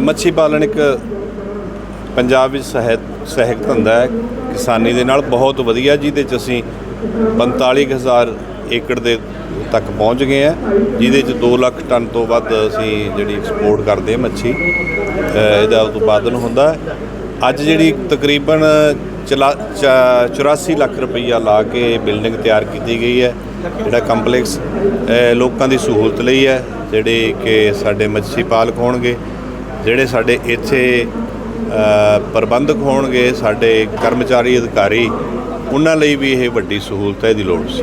ਮੱਛੀ ਪਾਲਣ ਇੱਕ ਪੰਜਾਬ ਵਿੱਚ ਸਹਾਇਕ ਸਹਾਇਕ ਧੰਦਾ ਹੈ। ਕਿਸਾਨੀ ਦੇ ਨਾਲ ਬਹੁਤ ਵਧੀਆ, ਜਿਹਦੇ ਚ ਅਸੀਂ 45000 ਏਕੜ ਦੇ ਤੱਕ ਪਹੁੰਚ ਗਏ ਆ ਜਿਹਦੇ ਚ 2 ਲੱਖ ਟਨ ਤੋਂ ਵੱਧ ਅਸੀਂ ਜਿਹੜੀ ਐਕਸਪੋਰਟ ਕਰਦੇ ਹਾਂ ਮੱਛੀ ਇਹਦਾ ਉਤਪਾਦਨ ਹੁੰਦਾ ਅੱਜ ਜਿਹੜੀ ਤਕਰੀਬਨ ਚਲਾ- ਚਾ- 84 ਲੱਖ ਰੁਪਈਆ ਲਾ ਕੇ ਬਿਲਡਿੰਗ ਤਿਆਰ ਕੀਤੀ ਗਈ ਹੈ। ਜਿਹੜਾ ਕੰਪਲੈਕਸ ਲੋਕਾਂ ਦੀ ਸਹੂਲਤ ਲਈ ਹੈ, ਜਿਹੜੇ ਕਿ ਸਾਡੇ ਮੱਛੀ ਪਾਲਕ ਹੋਣਗੇ। ਜਿਹੜੇ ਸਾਡੇ ਇੱਥੇ ਪ੍ਰਬੰਧਕ ਹੋਣਗੇ ਸਾਡੇ ਕਰਮਚਾਰੀ ਅਧਿਕਾਰੀ ਉਹਨਾਂ ਲਈ ਵੀ ਇਹ ਵੱਡੀ ਸਹੂਲਤ ਹੈ ਦੀ ਲੋੜ ਸੀ।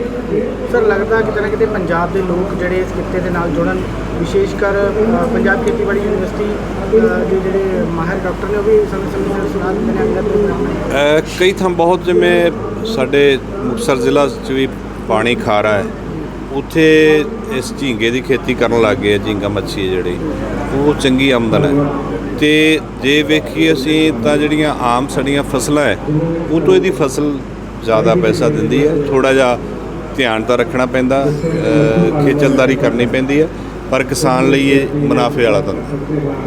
ਸਰ ਲੱਗਦਾ ਕਿ ਤਰ੍ਹਾਂ ਕਿਤੇ ਪੰਜਾਬ ਦੇ ਲੋਕ ਜਿਹੜੇ ਇਸ ਕਿੱਤੇ ਦੇ ਨਾਲ ਜੁੜਨ ਵਿਸ਼ੇਸ਼ ਕਰ ਪੰਜਾਬ ਖੇਤੀਬਾੜੀ ਯੂਨੀਵਰਸਿਟੀ ਦੇ ਜਿਹੜੇ ਮਾਹਿਰ ਡਾਕਟਰ ਨੇ ਉਹ ਵੀ ਸਮੇਂ ਸਮੇਂ ਸਿਰ ਸਲਾਹ ਦਿੰਦੇ ਨੇ ਅੰਗਤ ਨੂੰ ਬਣਾਉਣਾ ਅ, ਕਈ ਥਾਂ ਬਹੁਤ ਜਿਵੇਂ ਸਾਡੇ ਮੁਕਤਸਰ ਜ਼ਿਲ੍ਹਾ 'ਚ ਵੀ ਪਾਣੀ ਖਾਰਾ ਹੈ। ਉੱਥੇ ਇਸ ਝੀਂਗੇ ਦੀ ਖੇਤੀ ਕਰਨ ਲੱਗ ਗਏ ਆ, ਝੀਂਗਾ ਮੱਛੀ ਹੈ ਜਿਹੜੀ ਉਹ ਚੰਗੀ ਆਮਦਨ ਹੈ। ਤੇ ਜੇ ਵੇਖੀਏ ਅਸੀਂ ਤਾਂ ਜਿਹੜੀਆਂ ਆਮ ਸਾਡੀਆਂ ਫਸਲਾਂ ਹੈ ਉਹ ਤੋਂ ਇਹਦੀ ਫਸਲ ਜ਼ਿਆਦਾ ਪੈਸਾ ਦਿੰਦੀ ਹੈ। ਥੋੜਾ ਜਿਹਾ ਧਿਆਨ ਤਾਂ ਰੱਖਣਾ ਪੈਂਦਾ ਖੇਚਲਦਾਰੀ ਕਰਨੀ ਪੈਂਦੀ ਹੈ। ਪਰ ਕਿਸਾਨ ਲਈ ਇਹ ਮੁਨਾਫੇ ਵਾਲਾ ਧੰਦਾ।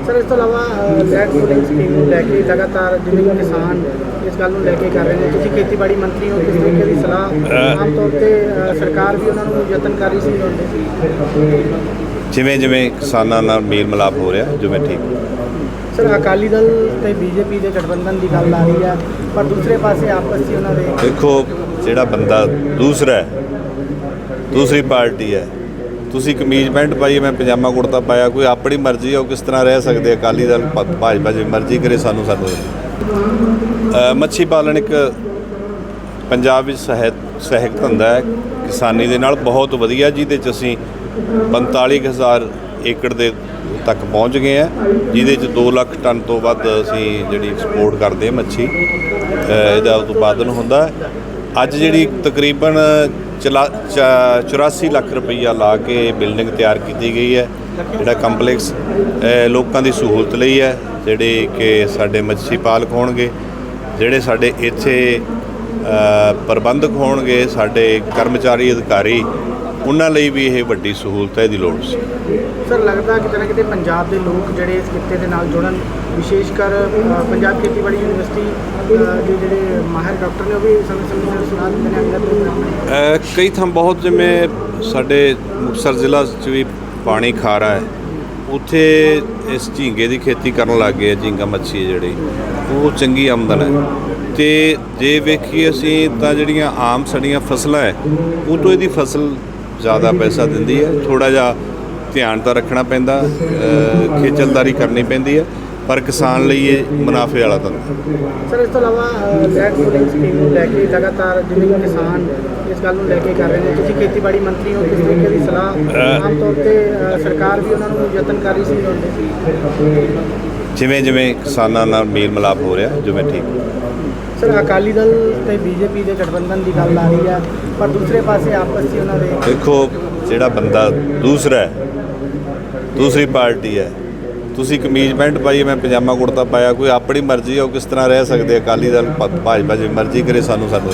ਸਰ ਇਸ ਤੋਂ ਇਲਾਵਾ ਲੈਂਡ ਪੂਲਿੰਗ ਸਕੀਮ ਨੂੰ ਲੈ ਕੇ ਲਗਾਤਾਰ ਜਿਵੇਂ ਕਿ ਕਿਸਾਨ ਇਸ ਗੱਲ ਨੂੰ ਲੈ ਕੇ ਕਰ ਰਹੇ ਨੇ ਤੁਸੀਂ ਖੇਤੀਬਾੜੀ ਮੰਤਰੀ ਹੋ ਕਿਸ ਤਰੀਕੇ ਦੀ ਸਲਾਹ ਆਮ ਤੌਰ ਤੇ ਸਰਕਾਰ ਵੀ ਉਹਨਾਂ ਨੂੰ ਯਤਨ ਕਰ ਰਹੀ ਸੀ? ਜਿਵੇਂ ਜਿਵੇਂ ਕਿਸਾਨਾਂ ਨਾਲ ਮੇਲ ਮਿਲਾਪ ਹੋ ਰਿਹਾ ਜਿਵੇਂ ਠੀਕ ਸਰ ਅਕਾਲੀ ਦਲ ਤੇ ਬੀਜੇਪੀ ਦੇ ਗਠਬੰਧਨ ਦੀ ਗੱਲ ਆ ਰਹੀ ਹੈ ਪਰ ਦੂਸਰੇ ਪਾਸੇ ਆਪਸ ਵਿੱਚ ਉਹਨਾਂ ਦੇ ਦੇਖੋ ਜਿਹੜਾ ਬੰਦਾ ਦੂਸਰਾ ਹੈ ਦੂਸਰੀ ਪਾਰਟੀ ਹੈ ਤੁਸੀਂ ਕਮੀਜ਼ ਪੈਂਟ ਪਾਈ, ਮੈਂ ਪਜਾਮਾ ਕੁੜਤਾ ਪਾਇਆ, ਕੋਈ ਆਪਣੀ ਮਰਜ਼ੀ ਹੈ ਉਹ ਕਿਸ ਤਰ੍ਹਾਂ ਰਹਿ ਸਕਦੇ ਅਕਾਲੀ ਦਲ ਭਾਜਪਾ ਜਿਵੇਂ ਮਰਜ਼ੀ ਕਰੇ ਸਾਨੂੰ ਸਾਨੂੰ ਮੱਛੀ ਪਾਲਣ ਇੱਕ ਪੰਜਾਬ ਵਿੱਚ ਸਹਾਇਕ ਸਹਾਇਕ ਧੰਦਾ ਹੈ। ਕਿਸਾਨੀ ਦੇ ਨਾਲ ਬਹੁਤ ਵਧੀਆ, ਜਿਹਦੇ ਚ ਅਸੀਂ 45000 ਏਕੜ ਦੇ ਤੱਕ ਪਹੁੰਚ ਗਏ ਆ, ਜਿਹਦੇ ਚ 2 ਲੱਖ ਟਨ ਤੋਂ ਵੱਧ ਅਸੀਂ ਜਿਹੜੀ ਐਕਸਪੋਰਟ ਕਰਦੇ ਹਾਂ ਮੱਛੀ। ਇਹਦਾ ਉਤਪਾਦਨ ਹੁੰਦਾ ਅੱਜ ਜਿਹੜੀ ਤਕਰੀਬਨ 84 ਲੱਖ ਰੁਪਈਆ ਲਾ ਕੇ ਬਿਲਡਿੰਗ ਤਿਆਰ ਕੀਤੀ ਗਈ ਹੈ। ਜਿਹੜਾ ਕੰਪਲੈਕਸ ਲੋਕਾਂ ਦੀ ਸਹੂਲਤ ਲਈ ਹੈ, ਜਿਹੜੇ ਕਿ ਸਾਡੇ ਮੱਛੀ ਪਾਲਕ ਹੋਣਗੇ, ਜਿਹੜੇ ਸਾਡੇ ਇੱਥੇ ਪ੍ਰਬੰਧਕ ਹੋਣਗੇ, ਸਾਡੇ ਕਰਮਚਾਰੀ ਅਧਿਕਾਰੀ ਉਹਨਾਂ ਲਈ ਵੀ ਇਹ ਵੱਡੀ ਸਹੂਲਤ ਹੈ ਦੀ ਲੋੜ ਸੀ। ਸਰ ਲੱਗਦਾ ਕਿ ਤਰ੍ਹਾਂ ਕਿਤੇ ਪੰਜਾਬ ਦੇ ਲੋਕ ਜਿਹੜੇ ਇਸ ਕਿੱਤੇ ਦੇ ਨਾਲ ਜੁੜਨ ਵਿਸ਼ੇਸ਼ ਕਰ ਪੰਜਾਬ ਖੇਤੀਬਾੜੀ ਯੂਨੀਵਰਸਿਟੀ ਦੇ ਜਿਹੜੇ ਮਾਹਿਰ ਡਾਕਟਰ ਨੇ ਉਹ ਵੀ ਸਮੇਂ ਸਮੇਂ ਸਿਰ ਸਲਾਹ ਦਿੰਦੇ ਨੇ ਅੰਗਤ ਨੂੰ ਬਣਾਉਣਾ ਅ, ਕਈ ਥਾਂ ਬਹੁਤ ਜਿਵੇਂ ਸਾਡੇ ਮੁਕਤਸਰ ਜ਼ਿਲ੍ਹਾ 'ਚ ਵੀ ਪਾਣੀ ਖਾਰਾ ਹੈ। ਉੱਥੇ ਇਸ ਝੀਂਗੇ ਦੀ ਖੇਤੀ ਕਰਨ ਲੱਗ ਗਏ ਝੀਂਗਾ ਮੱਛੀ ਹੈ ਜਿਹੜੀ ਉਹ ਚੰਗੀ ਆਮਦਨ ਹੈ। ਤੇ ਜੇ ਵੇਖੀਏ ਅਸੀਂ ਤਾਂ ਜਿਹੜੀਆਂ ਆਮ ਸਾਡੀਆਂ ਫਸਲਾਂ ਹੈ ਉਹ ਤੋਂ ਇਹਦੀ ਫਸਲ ਜ਼ਿਆਦਾ ਪੈਸਾ ਦਿੰਦੀ ਹੈ। ਥੋੜਾ ਜਿਹਾ ਧਿਆਨ ਤਾਂ ਰੱਖਣਾ ਪੈਂਦਾ ਖੇਚਲਦਾਰੀ ਕਰਨੀ ਪੈਂਦੀ ਹੈ ਪਰ ਕਿਸਾਨ ਲਈ ਇਹ ਮੁਨਾਫੇ ਵਾਲਾ ਧੰਦਾ ਸਰ ਇਸ ਤੋਂ ਇਲਾਵਾ ਲੈਂਡ ਪੂਲਿੰਗ ਸਕੀਮ ਨੂੰ ਲੈ ਕੇ ਲਗਾਤਾਰ ਜਿਵੇਂ ਕਿਸਾਨ ਇਸ ਗੱਲ ਨੂੰ ਲੈ ਕੇ ਕਰ ਰਹੇ ਨੇ ਤੁਸੀਂ ਖੇਤੀਬਾੜੀ ਮੰਤਰੀ ਹੋ ਕਿਸ ਤਰੀਕੇ ਦੀ ਸਲਾਹ ਆਮ ਤੌਰ ਤੇ ਸਰਕਾਰ ਵੀ ਉਹਨਾਂ ਨੂੰ ਯਤਨ ਕਰ ਰਹੀ ਸੀ? ਜਿਵੇਂ ਜਿਵੇਂ ਕਿਸਾਨਾਂ ਨਾਲ ਮੇਲ ਮਿਲਾਪ ਹੋ ਰਿਹਾ ਜਿਵੇਂ ਠੀਕ। ਸਰ, ਅਕਾਲੀ ਦਲ ਤੇ ਬੀਜੇਪੀ ਦੇ ਗਠਬੰਧਨ ਦੀ ਗੱਲ ਆ ਰਹੀ ਹੈ ਪਰ ਦੂਸਰੇ ਪਾਸੇ ਆਪਸ ਵਿੱਚ ਉਹਨਾਂ ਦੇ ਦੇਖੋ, ਜਿਹੜਾ ਬੰਦਾ ਦੂਸਰਾ ਹੈ, ਦੂਸਰੀ ਪਾਰਟੀ ਹੈ, ਤੁਸੀਂ ਕਮੀਜ਼ ਪੈਂਟ ਪਾਈ ਮੈਂ ਪਜਾਮਾ ਕੁੜਤਾ ਪਾਇਆ, ਕੋਈ ਆਪਣੀ ਮਰਜ਼ੀ ਹੈ, ਉਹ ਕਿਸ ਤਰ੍ਹਾਂ ਰਹਿ ਸਕਦੇ ਅਕਾਲੀ ਦਲ ਭਾਜਪਾ ਜਿਵੇਂ ਮਰਜ਼ੀ ਕਰੇ, ਸਾਨੂੰ ਸਾਨੂੰ